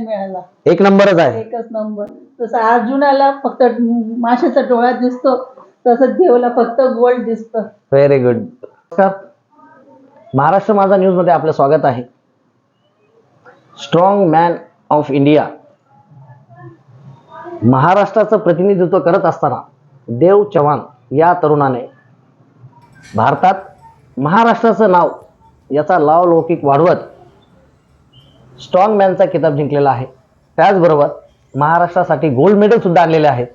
मिळाला. एक नंबरच आहे. एकच नंबर. तसं अर्जुनाला फक्त माशाचा डोळा दिसतो तसं देवला फक्त गोल्ड दिसतं. व्हेरी गुड नमस्कार. महाराष्ट्र माझा न्यूजमध्ये आपलं स्वागत आहे. स्ट्रॉंग मॅन ऑफ इंडिया महाराष्ट्राचं प्रतिनिधित्व करत असताना देव चव्हाण या तरुणाने भारतात महाराष्ट्राचं नाव याचा लावलौकिक वाढवत स्ट्रॉंगमॅनचा किताब जिंकलेला आहे. त्याचबरोबर महाराष्ट्रासाठी गोल्ड मेडलसुद्धा आणलेले आहेत.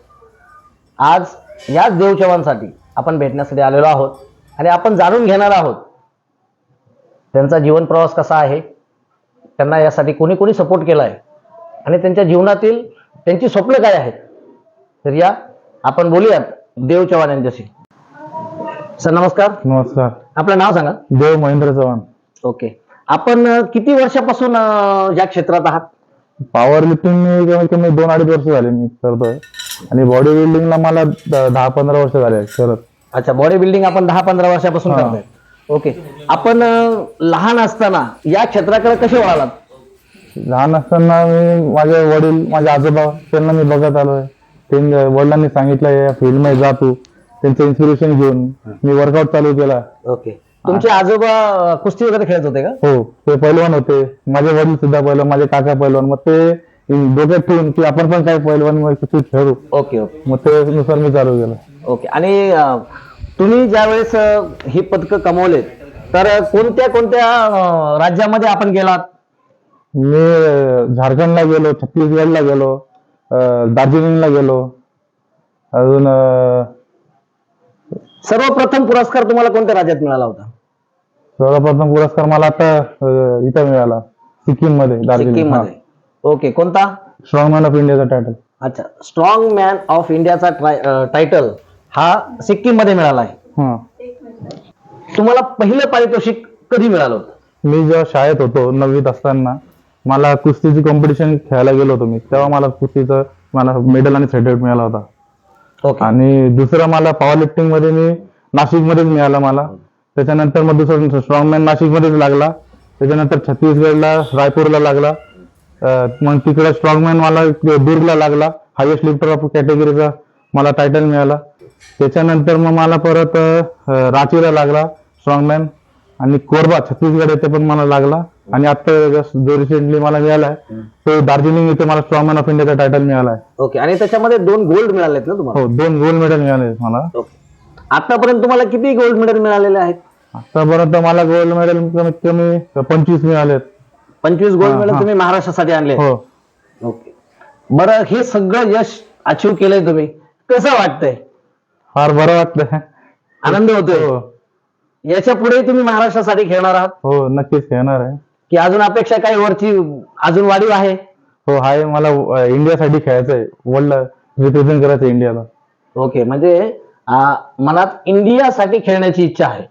आज याच देव चव्हाणसाठी आपण भेटण्यासाठी आलेलो आहोत आणि आपण जाणून घेणार आहोत त्यांचा जीवन प्रवास कसा आहे त्यांना यासाठी कोणी कोणी सपोर्ट केला आहे आणि त्यांच्या जीवनातील त्यांची स्वप्न काय आहेत. तर या आपण बोलूयात देव चव्हाण यांच्याशी. सर नमस्कार. नमस्कार. आपलं नाव सांगा. देव महेंद्र चव्हाण. ओके. आपण अं, किती वर्षापासून अं, या क्षेत्रात आहात? पॉवर लिफ्टिंग मी कमीत कमी दोन अडीच वर्ष झाले मी करतोय. आणि बॉडी बिल्डिंगला मला द- दहा पंधरा वर्ष झाले करत अच्छा बॉडी बिल्डिंग आपण दहा पंधरा वर्षापासून हा. करतोय. ओके. आपण अं, लहान असताना या क्षेत्राकडे कसे वळालात? लहान असताना मी माझे वडील माझे आजोबा त्यांना मी बघत आलोय. त्यांनी वडिलांनी सांगितलं या फील्डमध्ये जा तू. त्यांचं इन्स्पिरेशन घेऊन मी वर्कआउट चालू केला. ओके. तुमचे आजोबा अं, कुस्ती वगैरे खेळत होते का? हो ते पैलवान होते. माझे वडील सुद्धा पैलवान माझे काका पैलवान. मग ते डोक्यात ठेवून की आपण पण काही पैलवान मग कुस्ती खेळू. Okay okay. मग ते नुसार मी चालू केलं. ओके. आणि अं, तुम्ही ज्यावेळेस अं, ही पदकं कमवलेत तर अं, कोणत्या कोणत्या अं, राज्यामध्ये आपण गेलात? मी अं, झारखंडला गेलो छत्तीसगडला गेलो अं, दार्जिलिंगला गेलो अजून अं, सर्वप्रथम पुरस्कार तुम्हाला कोणत्या राज्यात मिळाला होता? सर्वप्रथम पुरस्कार मला आता अं, इथं मिळाला सिक्कीममध्ये दार्जिलिंग. सिक्कीममध्ये ओके कोणता? स्ट्रॉंग मॅन ऑफ इंडियाचा टायटल अच्छा स्ट्रॉंग मॅन ऑफ इंडियाचा टायटल हा सिक्कीममध्ये मिळाला आहे. हा. तुम्हाला पहिलं पारितोषिक कधी मिळालं होतं? मी जेव्हा शाळेत होतो नववीत असताना मला कुस्तीची कॉम्पिटिशन खेळायला गेलो होतो मी तेव्हा मला कुस्तीचं मला मेडल आणि सर्टिफिकेट मिळाला होता. आणि दुसरं मला पॉवर लिफ्टिंगमध्ये मी नाशिक मध्येच मिळाला मला. त्याच्यानंतर मग दुसरं स्ट्रॉंगमॅन नाशिक मध्येच लागला. त्याच्यानंतर छत्तीसगडला रायपूरला लागला. मग तिकडे स्ट्रॉंगमॅन मला दुर्गला लागला. हायेस्ट लिफ्टर ऑफ कॅटेगरीचा मला टायटल मिळाला. त्याच्यानंतर मग मला परत रांचीला लागला स्ट्रॉंगमॅन आणि कोरबा छत्तीसगड येथे पण मला लागला. आणि आता just जो रिसेंटली मला मिळालाय तो दार्जिलिंग इथे मला स्ट्रॉंगमॅन ऑफ इंडियाचा टायटल मिळालाय ओके आणि त्याच्यामध्ये दोन गोल्ड मिळालेत ना तुम्हाला? हो दोन गोल्ड मेडल मिळाले मला. ओके. आतापर्यंत तुम्हाला किती गोल्ड मेडल मिळालेले आहेत? आतापर्यंत मला गोल्ड मेडल कमीत कमी पंचवीस मिळालेत. पंचवीस गोल्ड हा, मेडल हा. तुम्ही महाराष्ट्रासाठी आणले हो. ओके. बरं हे सगळं यश अचीव केलंय तुम्ही. कसं वाटतंय? फार बरं वाटतंय. आनंद होतोय? हो. याच्यापुढे तुम्ही महाराष्ट्रासाठी खेळणार आहात? हो नक्कीच खेळणार आहे. की अजून अपेक्षा काही वरची अजून वाढीव आहे? हो आहे मला अं, इंडियासाठी खेळायचं आहे वर्ल्ड रिप्रेझेंट करायचं आहे इंडियाला. ओके म्हणजे आ, मनात इंडियासाठी खेळण्याची इच्छा आहे.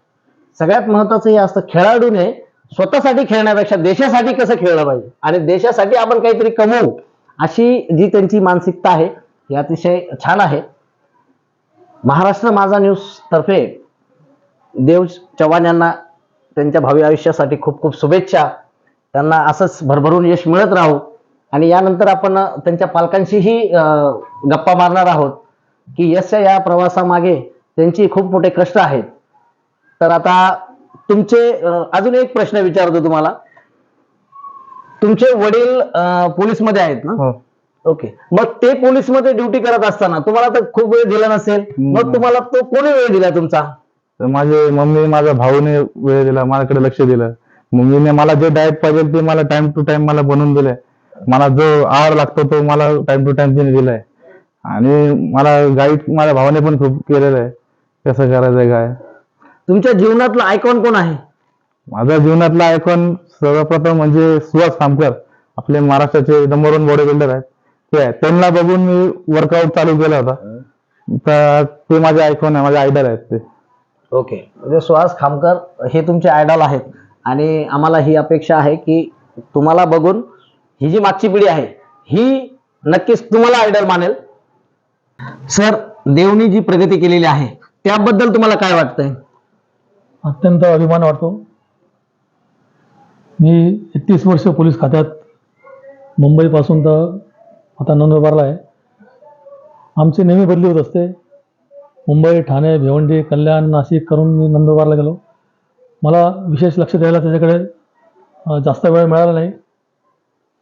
सगळ्यात महत्वाचं हे असतं खेळाडूने स्वतःसाठी खेळण्यापेक्षा देशासाठी कसं खेळलं पाहिजे? आणि देशासाठी आपण काहीतरी कमवू अशी जी त्यांची मानसिकता आहे ही अतिशय छान आहे. महाराष्ट्र माझा न्यूज तर्फे देव चव्हाण यांना त्यांच्या भावी आयुष्यासाठी खूप खूप शुभेच्छा. त्यांना असंच भरभरून यश मिळत राहू. आणि यानंतर आपण त्यांच्या पालकांशीही गप्पा मारणार आहोत की यशच्या या प्रवासामागे त्यांची खूप मोठे कष्ट आहेत. तर आता तुमचे अजून एक प्रश्न विचारतो तुम्हाला. तुमचे वडील पोलीसमध्ये आहेत ना? हो. ओके. मग ते पोलीसमध्ये ड्युटी करत असताना तुम्हाला तर खूप वेळ दिला नसेल. मग तुम्हाला तो कोणी वेळ दिला तुमचा? माझे मम्मी माझ्या भाऊने वेळ दिला माझ्याकडे लक्ष दिलं. मम्मीने मला जे डाएट पाहिजे ते मला टाइम टू टाइम मला बनवून दिलंय. मला जो आहार लागतो तो मला टाइम टू टाइम तिने दिलाय. आणि मला गाईड माझ्या भावाने पण खूप केलेलं आहे. कसं करायचंय काय? तुमच्या जीवनातलं आयकॉन कोण आहे? माझ्या जीवनातला आयकॉन सर्वप्रथम म्हणजे सुहास खामकर. आपले महाराष्ट्राचे नंबर वन बॉडी बिल्डर आहेत. ते आहेत. त्यांना बघून मी वर्कआउट चालू केला होता. तर ते माझे आयकॉन आहे. माझे आयडल आहेत ते. ओके म्हणजे सुहास खामकर हे तुमचे आयडॉल आहेत. आणि आम्हाला ही अपेक्षा आहे की तुम्हाला बघून ही जी मागची पिढी आहे ही नक्कीच तुम्हाला आयडल मानेल. सर देवनी जी प्रगती केलेली आहे त्याबद्दल तुम्हाला काय वाटतंय? अत्यंत अभिमान वाटतो. मी एकतीस वर्ष पोलीस खात्यात मुंबईपासून तर आता नंदुरबारला आहे. आमची नेहमी बदली होत असते. मुंबई ठाणे भिवंडी कल्याण नाशिक करून मी नंदुरबारला गेलो. मला विशेष लक्ष द्यायला त्याच्याकडे जास्त वेळ मिळाला नाही.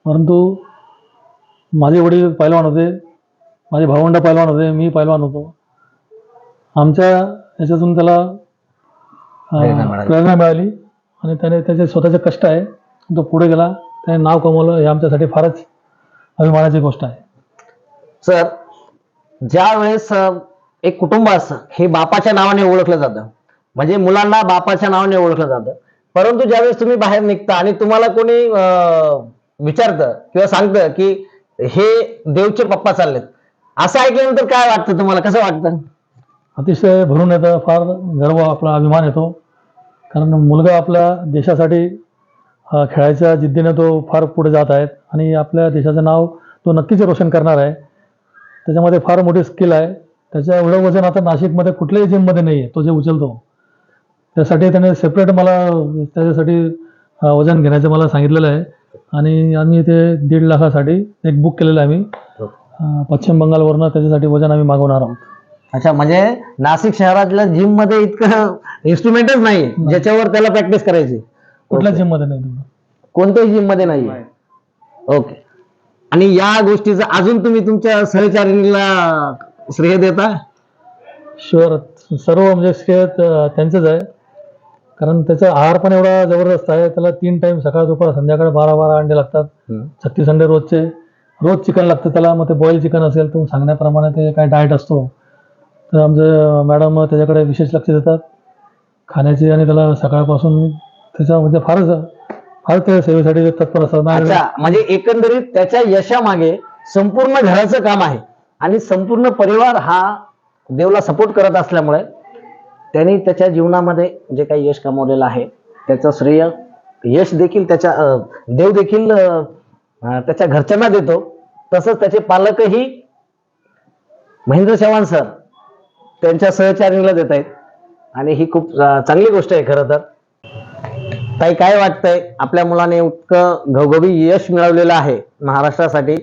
परंतु माझे वडील पैलवान होते. माझे भावंड पैलवान होते. मी पैलवान होतो. आमच्या याच्यातून त्याला प्रेरणा मिळाली. आणि त्याने त्याचे स्वतःचे कष्ट आहे. तो पुढे गेला. त्याने नाव कमवलं. हे आमच्यासाठी फारच अभिमानाची गोष्ट आहे. सर ज्या वेळेस एक कुटुंब असतं हे बापाच्या नावाने ओळखलं जातं. म्हणजे मुलांना बापाच्या नावाने ओळखलं जातं. परंतु ज्यावेळेस तुम्ही बाहेर निघता आणि तुम्हाला कोणी विचारतं किंवा सांगतं की हे देवचे पप्पा चाललेत असं ऐकल्यानंतर काय वाटतं तुम्हाला? कसं वाटतं? अतिशय भरून येतं फार गर्व आपला अभिमान येतो. कारण मुलगा आपल्या देशासाठी खेळायच्या जिद्दीने तो फार पुढे जात आहे आणि आपल्या देशाचं नाव तो नक्कीच रोशन करणार आहे. त्याच्यामध्ये फार मोठी स्किल आहे. त्याच्या एवढं वजन आता नाशिकमध्ये कुठल्याही जिममध्ये नाही आहे तो जे उचलतो. त्यासाठी त्याने सेपरेट मला त्याच्यासाठी वजन घेण्याचं मला सांगितलेलं आहे. आणि आम्ही ते दीड लाखासाठी एक बुक केलेलं आहे आम्ही. अ, पश्चिम बंगालवरनं त्याच्यासाठी वजन आम्ही मागवणार आहोत. अच्छा म्हणजे नाशिक शहरातल्या जिममध्ये इतकं इन्स्ट्रुमेंटच नाही. ज्याच्यावर त्याला प्रॅक्टिस करायची. कुठल्या जिममध्ये नाही तुम्ही कोणत्याही जिममध्ये नाही. ओके. आणि या गोष्टीचं अजून तुम्ही तुमच्या सहचारिणीला श्रेय देता? शुअर सर्व म्हणजे श्रेय त- त्यांचंच आहे. कारण त्याचा आहार पण एवढा जबरदस्त आहे त्याला तीन टाइम सकाळ दुपार संध्याकाळ बारा बारा अंडे लागतात. छत्तीस अंडे रोजचे रोज चिकन लागतं त्याला मग ते बॉईल चिकन असेल तो सांगण्याप्रमाणे ते काय डाएट असतो. तर आमचे मॅडम त्याच्याकडे विशेष लक्ष देतात. खाण्याची आणि त्याला सकाळपासून त्याच्या म्हणजे फारच फार ते सेवेसाठी तत्पर असतात म्हणजे एकंदरीत त्याच्या यशामागे संपूर्ण घराचं काम आहे. आणि संपूर्ण परिवार हा देवला सपोर्ट करत असल्यामुळे त्यांनी त्याच्या जीवनामध्ये जे काही यश कमवलेलं आहे त्याचं श्रेय यश देखील त्याच्या देव देखील त्याच्या घरच्यांना देतो. तसंच त्याचे पालकही महेंद्र चव्हाण सर त्यांच्या सहचारीला देत आहेत. आणि ही खूप चांगली गोष्ट आहे खरं तर. ताई काय वाटतंय? आपल्या मुलाने इतकं घवघवी यश मिळवलेलं आहे महाराष्ट्रासाठी.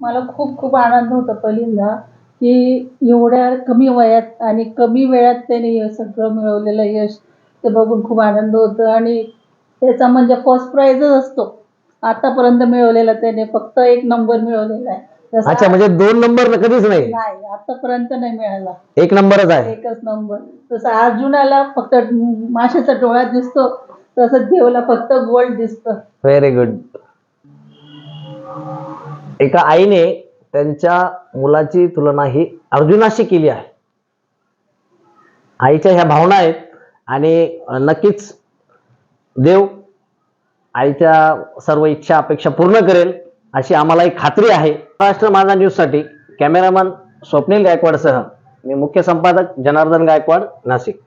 मला खूप खूप आनंद होतो पहिल्यांदा. की एवढ्या कमी वयात आणि कमी वेळात त्याने हे सगळं मिळवलेलं यश ते बघून खूप आनंद होतो. आणि त्याचा म्हणजे फर्स्ट प्राइजच असतो. आतापर्यंत मिळवलेला त्याने फक्त एक नंबर मिळवलेला आहे. जसं अच्छा म्हणजे दोन नंबर कधीच नाही? नाही आतापर्यंत नाही मिळाला. एक नंबरच आहे. एकच नंबर जसं अर्जुनाला फक्त माशाचा डोळा दिसतो तसं देवला फक्त गोल्ड दिसतं. व्हेरी गुड एका आईने त्यांच्या मुलाची तुलना ही अर्जुनाशी केली आहे. आईच्या ह्या भावना आहेत आणि नक्कीच देव आईच्या सर्व इच्छा अपेक्षा पूर्ण करेल अशी आम्हाला एक खात्री आहे. महाराष्ट्र माझा न्यूजसाठी कॅमेरामन स्वप्नील गायकवाडसह मी मुख्य संपादक जनार्दन गायकवाड नाशिक.